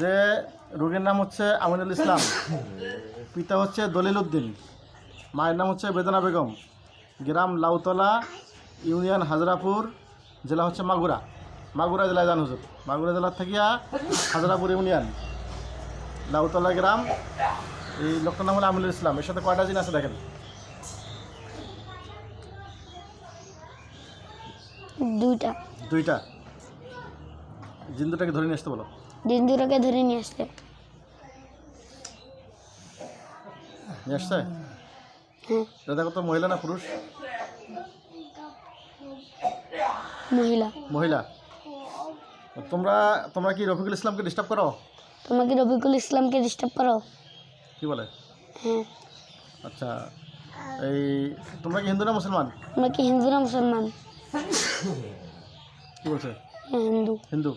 যে রোগীর নাম হচ্ছে আমিনুল ইসলাম পিতা হচ্ছে দলিল উদ্দিন মায়ের নাম হচ্ছে বেদনা বেগম। গ্রাম লাউতলা ইউনিয়ন হাজরাপুর জেলা হচ্ছে মাগুরা। মাগুরা জেলায় যান হুজুর। মাগুরা জেলার থেকে হাজরাপুর ইউনিয়ন। লাউতলা গ্রাম। এই লোকটার নাম হলো আমিনুল ইসলাম। এর সাথে কয়টা জিন আছে দেখেন? দুইটা। দুইটা। জিন দুটাকে ধরে নিয়ে আসতে বলো। দিন দুটোকে ধরে নিয়ে আসতে। আসছে? হ্যাঁ। এটা দেখো মহিলা না পুরুষ? মহিলা। মহিলা। তোমরা তোমরা কি রফিকুল ইসলামকে ডিস্টার্ব করো? তোমাকে রবিকুল ইসলামকে ডিস্টার্ব করো? কি বলে? হ্যাঁ। আচ্ছা এই তোমরা কি হিন্দু না মুসলমান? তোমরা কি হিন্দু না মুসলমান? কি বলছে? হ্যাঁ হিন্দু। হিন্দু।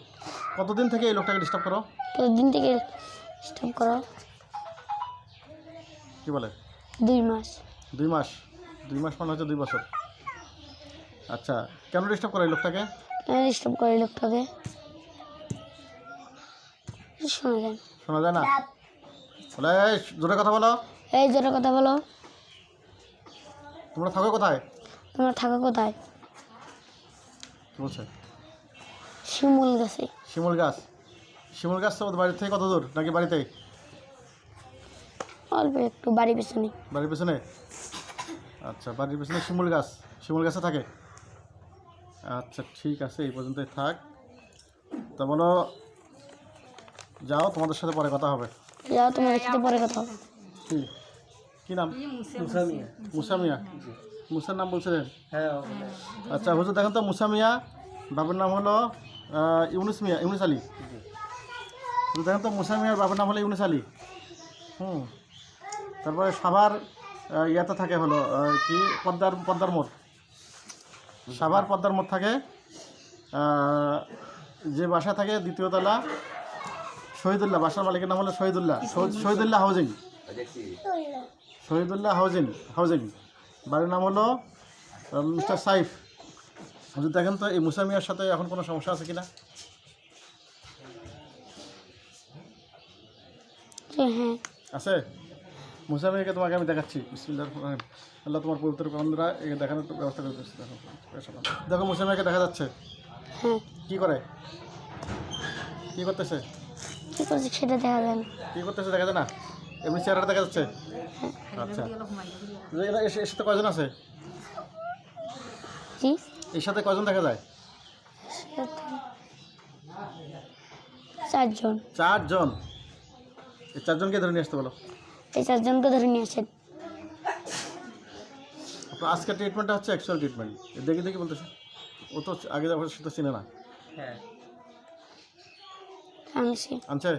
কতদিন থেকে এই লোকটাকে ডিস্টার্ব করো? কতদিন থেকে ডিস্টার্ব করো? কি বলে? দুই মাস। দুই মাস? দুই মাস মানে হচ্ছে দুই বছর। আচ্ছা কেন ডিস্টার্ব করো এই লোকটাকে? কেন ডিস্টার্ব করে লোকটাকে? শোনা যায় না। শোনা যায় না? বলে এই জোরে কথা বলো। এই জোরে কথা বলো। তোমরা থাকো কোথায়? তোমরা থাকো কোথায়? কি বলছে? শিমুল গাছে। শিমুল গাছ? শিমুল গাছ তো ওদের বাড়ির থেকে কত দূর? নাকি বাড়িতে? অল্প একটু বাড়ি পেছনে। বাড়ির পেছনে? আচ্ছা বাড়ির পেছনে শিমুল গাছ। শিমুল গাছে থাকে? আচ্ছা ঠিক আছে এই পর্যন্তই থাক। তা বলো যাও তোমাদের সাথে পরে কথা হবে। যাও তোমাদের সাথে পরে কথা হবে। কি? কি নাম? মুসা মিয়া। মুসার নাম বলছিলেন? হ্যাঁ আচ্ছা হুজুর দেখেন তো মুসা মিয়া বাবার নাম হলো ইউনুস মিয়া, ইউনুস আলী। দেখেন তো মুসা মিয়ার বাবার নাম হলো ইউনুস আলী। হুম। তারপরে সাভার ইয়াতে থাকে হলো কি? পদ্মার পদ্মার মোড়। সাভার, পদ্মার মোড় থাকে। যে বাসা থাকে, দ্বিতীয় তলা, শহীদুল্লাহ, বাসার মালিকের নাম হলো Shahidullah. Shahidullah housing. Shahidullah housing housing. বাড়ির নাম হলো মিস্টার সাইফ। হুজুর দেখেন তো এই মুসা মিয়ার সাথে এখন কোনো সমস্যা আছে কিনা? হ্যাঁ। আছে? মুসা মিয়াকে তোমাকে আমি দেখাচ্ছি। বিসমিল্লাহ আল্লাহ তোমার পবিত্র বন্ধুরা একে দেখানোর ব্যবস্থা করে দিচ্ছি দেখো দেখো মুসা মিয়াকে দেখা যাচ্ছে। হ্যাঁ। কি করে? কি করতেছে? কী করছে সেটা দেখা যায় না। কি করতেছে দেখা যায় না? এমনি চেহারাটা দেখা যাচ্ছে? আচ্ছা। এরা- এর এর সাথে কয়জন আছে? জি? এর সাথে কয়জন দেখা যায়? চারজন। চারজন? এই চারজনকে ধরে নিয়ে আসতে বলো। এই চারজনকে ধরে নিয়ে আসেন। আপনার আজকের ট্রিটমেন্টটা হচ্ছে অ্যাকচুয়াল ট্রিটমেন্ট দেখি দেখি বলতেছে। ও তো আগে যাওয়ার সে তো চিনে না। আনছি। আনছে?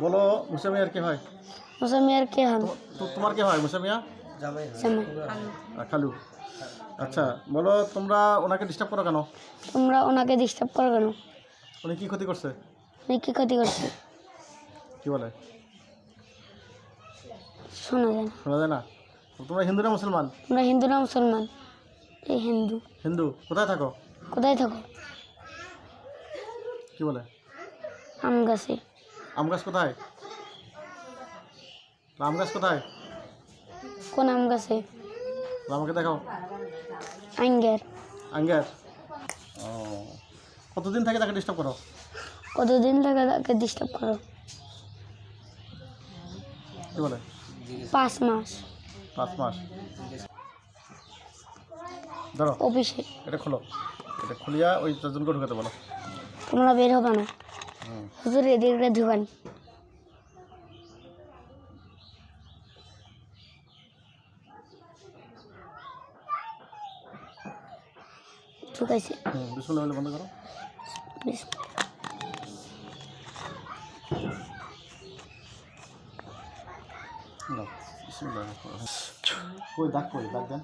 বলো মুসামিয়ার কে হয়? মুসামিয়ার কে হন তো- তো তোমার কে হয় মুসামিয়া জামাই খালু? আচ্ছা বলো তোমরা ওনাকে ডিস্টার্ব করো কেন? তোমরা ওনাকে ডিস্টার্ব করো কেন? উনি কি ক্ষতি করছে? উনি কী ক্ষতি করছে? কি বলে? শোনা যায় না। শোনা যায় না? তোমরা হিন্দু না মুসলমান? তোমরা হিন্দু না মুসলমান এই হিন্দু। হিন্দু কোথায় থাকো? কোথায় থাকো? কি বলে? আম গাছে। আম গাছ কোথায়? আম গাছ কোথায়? কোন আম গাছে? আমাকে দেখাও। আঙ্গের। আঙ্গার? ও। কতদিন থেকে তাকে ডিস্টার্ব করো? কতদিন থেকে তাকে ডিস্টার্ব করো? কি বলে? পাঁচ মাস। পাঁচ মাস। ধরো। অফিসে। এটা খোলো। এটা খুলিয়া ওই চারজনকে ঢুকাতে বলো। তোমরা বের হবে না। হুজুর এদিকে ঢুকান। ঢুকাইছে। হুম বন্ধ করো। না বিসমুল্লাহ কই দাগ কই দাগ দেন।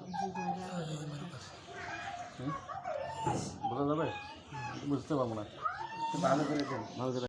বোঝা যাবে? বুঝতে পারব না। ভালো করে ভালো করে